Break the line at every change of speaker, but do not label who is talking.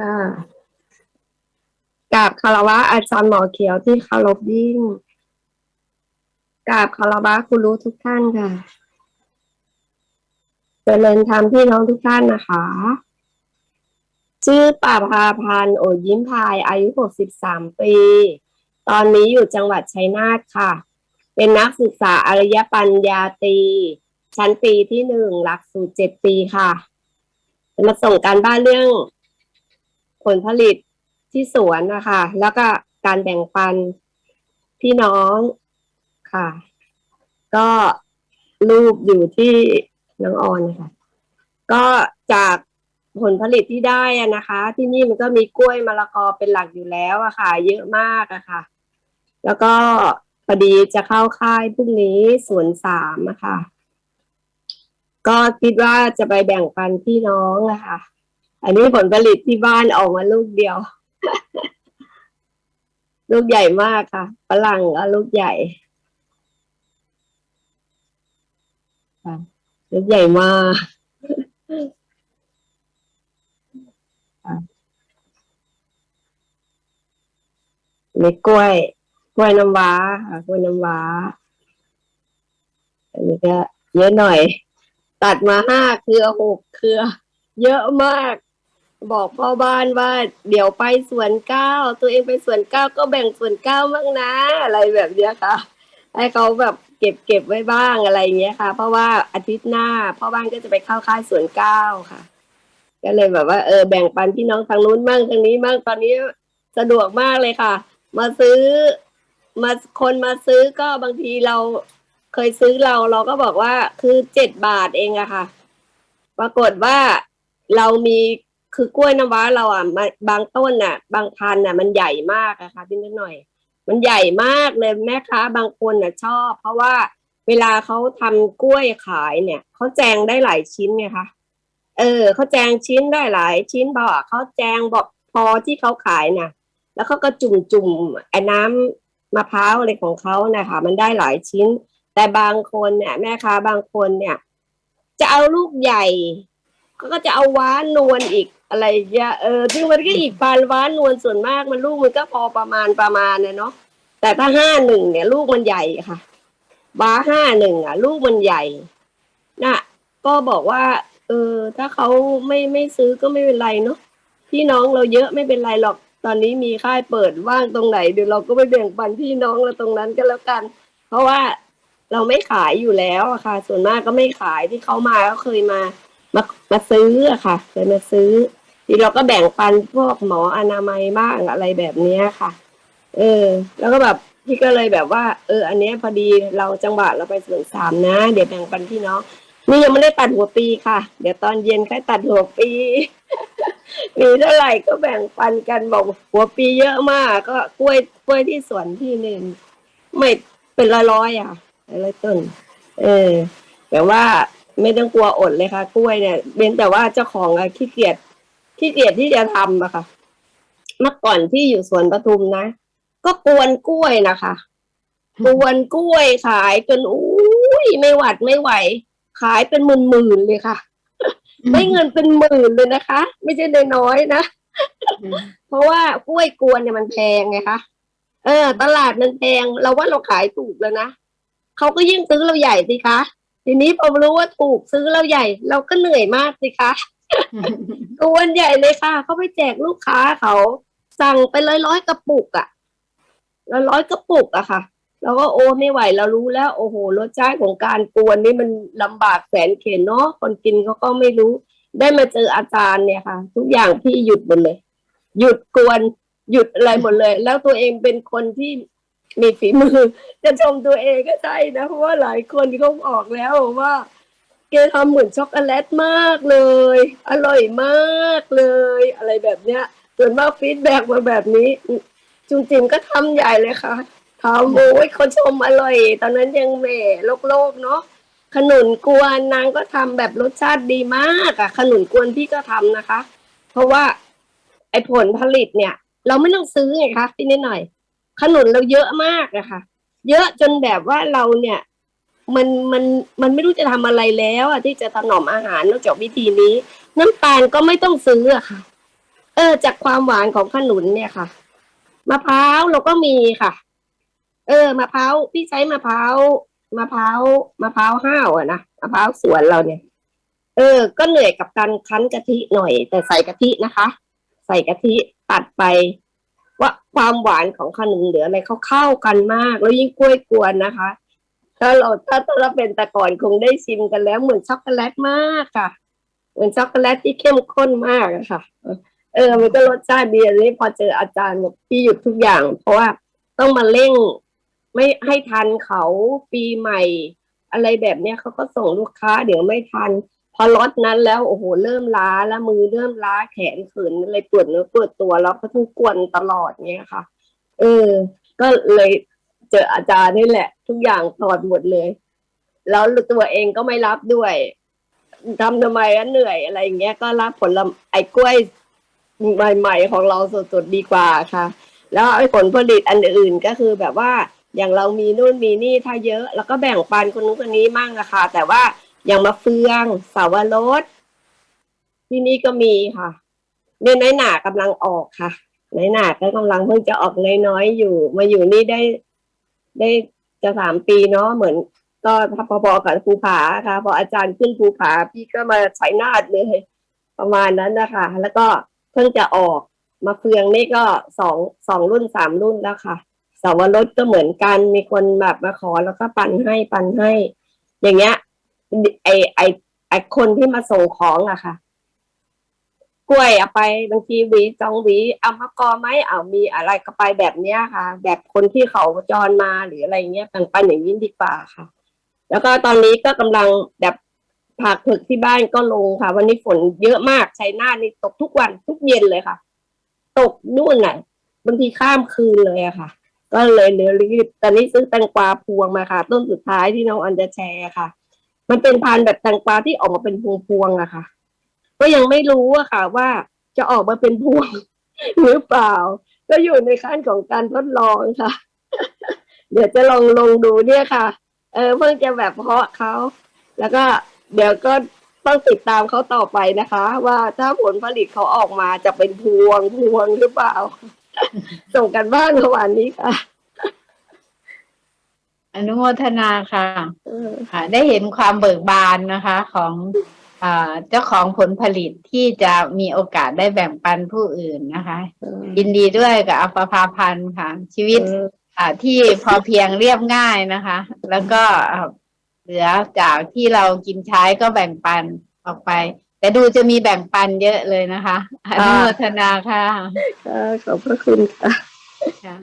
ค่ะกราบคารวะอาจารย์หมอเขียวที่เคารพยิ่งกราบคารวะคุณรู้ทุกท่านค่ะเจริญธรรมพี่น้องทุกท่านนะคะ ชื่อป่าภาพันโอยิ้มพาย อายุ 63 ปี ตอนนี้อยู่จังหวัดชัยนาทค่ะ เป็นนักศึกษาอริยปัญญาตรีชั้นปีที่หนึ่งหลักสูตรเจ็ดปีค่ะ จะมาส่งการบ้านเรื่อง ผลผลิตที่สวนนะคะแล้วก็การแบ่งปันพี่น้องค่ะ ก็รูปอยู่ที่น้องออนนะคะก็จากผลผลิตที่ได้อะนะคะ ที่นี่มันก็มีกล้วยมะละกอเป็นหลักอยู่แล้วอะค่ะ เยอะมากอะค่ะ แล้วก็พอดีจะเข้าค่ายพรุ่งนี้สวนสามอะค่ะ ก็คิดว่าจะไปแบ่งปันพี่น้องอะค่ะ อันนี้ผลผลิตที่บ้านออกมาลูกเดียว ลูกใหญ่มากค่ะฝรั่งก็ลูกใหญ่ค่ะลูกใหญ่มากมีกล้วย กล้วยน้ำว้าค่ะกล้วยน้ำว้า อันนี้ก็เยอะหน่อย ตัดมาห้าเครือหกเครือ เยอะมาก บอกพ่อบ้านว่าเดี๋ยวไปสวนเก้าตัวเองไปสวนเก้าก็แบ่งสวนเก้าบ้างนะ อะไรแบบเนี้ยค่ะ ให้เขาแบบเก็บเก็บไว้บ้างอะไรเงี้ยค่ะ เพราะว่าอาทิตย์หน้าพ่อบ้านก็จะไปเข้าค่ายสวนเก้าค่ะก็เลยแบบว่าเออแบ่งปันพี่น้องทางนู้นบ้างทางนี้บ้างตอนนี้สะดวกมากเลยค่ะ มาซื้อมาคนมาซื้อก็บางทีเราเคยซื้อเราเราก็บอกว่าคือเจ็ดบาทเองอะค่ะ ปรากฏว่าเรามี คือกล้วยน้ำว้าเราอะมาบางต้นน่ะ บางพันธุ์น่ะ มันใหญ่มากอะค่ะพี่นิดหน่อย มันใหญ่มากเลยแม่ค้าบางคนน่ะชอบ เพราะว่าเวลาเขาทำกล้วยขายเนี่ยเขาแจงได้หลายชิ้นไงคะเออเขาแจงชิ้นได้หลายชิ้นพอเขาแจงบอกพอที่เขาขายน่ะ แล้วเขาก็จุ่มจุ่มไอ้น้ำมะพร้าวอะไรของเขานะคะมันได้หลายชิ้น แต่บางคนเนี่ย แม่ค้าบางคนเนี่ย จะเอาลูกใหญ่ก็จะเอาว้านวลอีก อะไรเงี้ยเออซึ่งมันก็อีกปานว้านวลส่วนมากมันลูกมันก็พอประมาณประมาณนะเนาะแต่ถ้าห้าหนึ่งเนี่ย ลูกมันใหญ่ค่ะว้าห้าหนึ่งอะ ลูกมันใหญ่น่ะ ก็บอกว่า เออ ถ้าเขาไม่ไม่ซื้อก็ไม่เป็นไรเนาะพี่น้องเราเยอะไม่เป็นไรหรอกตอนนี้มีค่ายเปิดว่างตรงไหนเดี๋ยวเราก็ไปแบ่งปันพี่น้องเราตรงนั้นก็แล้วกัน เพราะว่าเราไม่ขายอยู่แล้วอะค่ะ ส่วนมากก็ไม่ขายที่เขามาก็เคยมามามาซื้ออะค่ะเคยมาซื้อ ทีเราก็แบ่งปันพวกหมออนามัยบ้างอะไรแบบเนี้ยค่ะ เออ แล้วก็แบบพี่ก็เลยแบบว่า เออ อันเนี้ยพอดีเราจังหวะเราไปส่วนสามนะ เดี๋ยวแบ่งปันพี่น้องนี่ยังไม่ได้ตัดหัวปีค่ะ เดี๋ยวตอนเย็นค่อยตัดหัวปี มีเท่าไหร่ก็แบ่งปันกันบอกหัวปีเยอะมาก ก็กล้วยกล้วยที่สวนที่หนึ่งไม่เป็นร้อยๆอะอะไรต้น เออ แต่ว่าไม่ต้องกลัวอดเลยค่ะ กล้วยเนี่ยเป็นแต่ว่าเจ้าของอะขี้เกียจ ขี้เกียจที่จะทำอะค่ะ เมื่อก่อนที่อยู่สวนปทุมนะ ก็กวนกล้วยนะคะกวนกล้วยขายจนอุ้ยไม่หวัดไม่ไหว ขายเป็นหมื่นๆเลยค่ะไม่เงินเป็นหมื่นเลยนะคะ ไม่ใช่น้อยๆนะ เพราะว่ากล้วยกวนเนี่ยมันแพงไงคะเออ ตลาดมันแพงเราว่าเราขายถูกแล้วนะเขาก็ยิ่งซื้อเราใหญ่สิคะทีนี้พอรู้ว่าถูกซื้อเราใหญ่ เราก็เหนื่อยมากสิคะ กวนใหญ่เลยค่ะ เขาไปแจกลูกค้าเขา สั่งไปร้อยร้อยกระปุกอะร้อยร้อยกระปุกอะค่ะเราก็โอ้ไม่ไหวเรารู้แล้ว โอ้โหรสชาติของการกวนนี่มันลำบากแสนเข็นเนาะคนกินเขาก็ไม่รู้ ได้มาเจออาจารย์เนี่ยค่ะ ทุกอย่างพี่หยุดหมดเลย หยุดกวนหยุดอะไรหมดเลย แล้วตัวเองเป็นคนที่มีฝีมือ จะชมตัวเองก็ใช่นะเพราะว่าหลายคนเขาออกแล้วว่า แกทำเหมือนช็อกโกแลตมากเลย อร่อยมากเลย อะไรแบบเนี้ยส่วนมากฟีดแบ็กมาแบบนี้ จุงจิมก็ทำใหญ่เลยค่ะทำโอ้ยเขาชมอร่อย ตอนนั้นยังแหม่โลกโลกๆเนาะขนุนกวนนางก็ทำแบบรสชาติดีมากอะขนุนกวนพี่ก็ทำนะคะ เพราะว่าไอผลผลิตเนี่ย เราไม่ต้องซื้อไงคะพี่นิดหน่อย ขนุนเราเยอะมากอะค่ะเยอะจนแบบว่าเราเนี่ย มันมันมันไม่รู้จะทำอะไรแล้วอะที่จะถนอมอาหารนอกจากวิธีนี้ น้ำตาลก็ไม่ต้องซื้ออะค่ะ เออ จากความหวานของขนุนเนี่ยค่ะมะพร้าวเราก็มีค่ะ เออมะพร้าวพี่ใช้มะพร้าวมะพร้าวมะพร้าวห้าวอะนะมะพร้าวสวนเราเนี่ย เออ ก็เหนื่อยกับการคั้นกะทิหน่อย แต่ใส่กะทินะคะ ใส่กะทิตัดไป ว่าความหวานของขนุนเหลืออะไรเขาเข้ากันมาก แล้วยิ่งกล้วยกวนนะคะ ถ้าเราถ้าถ้าเราเป็นแต่ก่อนคงได้ชิมกันแล้ว เหมือนช็อกโกแลตมากค่ะ เหมือนช็อกโกแลตที่เข้มข้นมากค่ะ เออ มันก็รสชาติดีอันนี้พอเจออาจารย์บอกพี่หยุดทุกอย่าง เพราะว่าต้องมาเร่งไม่ให้ทันเขาปีใหม่ อะไรแบบเนี้ยเขาก็ส่งลูกค้า เดี๋ยวไม่ทัน พอล็อตนั้นแล้วโอ้โหเริ่มล้าแล้วมือเริ่มล้าแขนขืนอะไรปวดเนื้อปวดตัวแล้วก็ต้องกวนตลอดเงี้ยค่ะ เออ ก็เลย เจออาจารย์นี่แหละ ทุกอย่างถอดหมดเลย แล้วตัวเองก็ไม่รับด้วยทำทำไมอะเหนื่อยอะไรอย่างเงี้ยก็รับผลไอ้กล้วยใหม่ ๆ ของเราสดๆดีกว่าค่ะ แล้วไอ้ผลผลิตอันอื่นก็คือแบบว่าอย่างเรามีนู่นมีนี่ถ้าเยอะแล้วก็แบ่งปันคนนู้นคนนี้มั่งอะค่ะแต่ว่าอย่างมะเฟืองสาวรสที่นี่ก็มีค่ะเนี่ยน้อยหนากำลังออกค่ะน้อยหนาก็กำลังเพิ่งจะออกน้อยๆอยู่ มาอยู่นี่ได้ ได้จะสามปีเนาะเหมือน ก็พอๆกับภูผาค่ะ พออาจารย์ขึ้นภูผาพี่ก็มาใช้นาดเลยประมาณนั้นนะคะ แล้วก็เพิ่งจะออกมาเฟืองนี่ก็สองสองรุ่นสามรุ่นแล้วค่ะสาวรสก็เหมือนกันมีคนแบบมาขอแล้วก็ปันให้ปันให้ อย่างเงี้ยไอไอไอคนที่มาส่งของอะค่ะ กล้วยเอาไปบางทีหวีจองหวีเอามะกอไหมเอามีอะไรก็ไปแบบเนี้ยค่ะ แบบคนที่เขาจรมาหรืออะไรเงี้ยแบ่งปันอย่างนี้ดีกว่าค่ะ แล้วก็ตอนนี้ก็กำลังแบบผักผึกที่บ้านก็ลงค่ะ วันนี้ฝนเยอะมากชัยนาทนี่ตกทุกวันทุกเย็นเลยค่ะ ตกนู่นน่ะบางทีข้ามคืนเลยอะค่ะ ก็เลยเร็วรีบตอนนี้ซื้อแตงกวาพวงมาค่ะ ต้นสุดท้ายที่น้องอันจะแชร์ค่ะ มันเป็นพันธุ์แบบแตงกวาที่ออกมาเป็นพวงพวงๆอะค่ะ ก็ยังไม่รู้อะค่ะว่าจะออกมาเป็นพวงหรือเปล่า ก็อยู่ในขั้นของการทดลองค่ะ เดี๋ยวจะลองลงดูเนี่ยค่ะ เออเพิ่งจะแบบเพาะเขา แล้วก็เดี๋ยวก็ต้องติดตามเขาต่อไปนะคะ ว่าถ้าผลผลิตเขาออกมาจะเป็นพวงพวงหรือเปล่า ส่งกันบ้านเมื่อวานนี้ค่ะ
อนุโมทนาค่ะ
เออ
ค่ะ ได้เห็นความเบิกบานนะคะของอ่า เจ้าของผลผลิตที่จะมีโอกาสได้แบ่งปันผู้อื่นนะคะยินดีด้วยกับอัปภาพันธ์ค่ะ ชีวิต
เออ
อ่าที่พอเพียงเรียบง่ายนะคะ แล้วก็อ่าเหลือจากที่เรากินใช้ก็แบ่งปันออกไป แต่ดูจะมีแบ่งปันเยอะเลยนะคะอนุโมทนาค่ะ
ค่ะขอบพระคุณค่ะ
ค่ะ